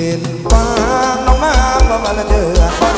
กินปลาน้องน้ำมาวัลเดือ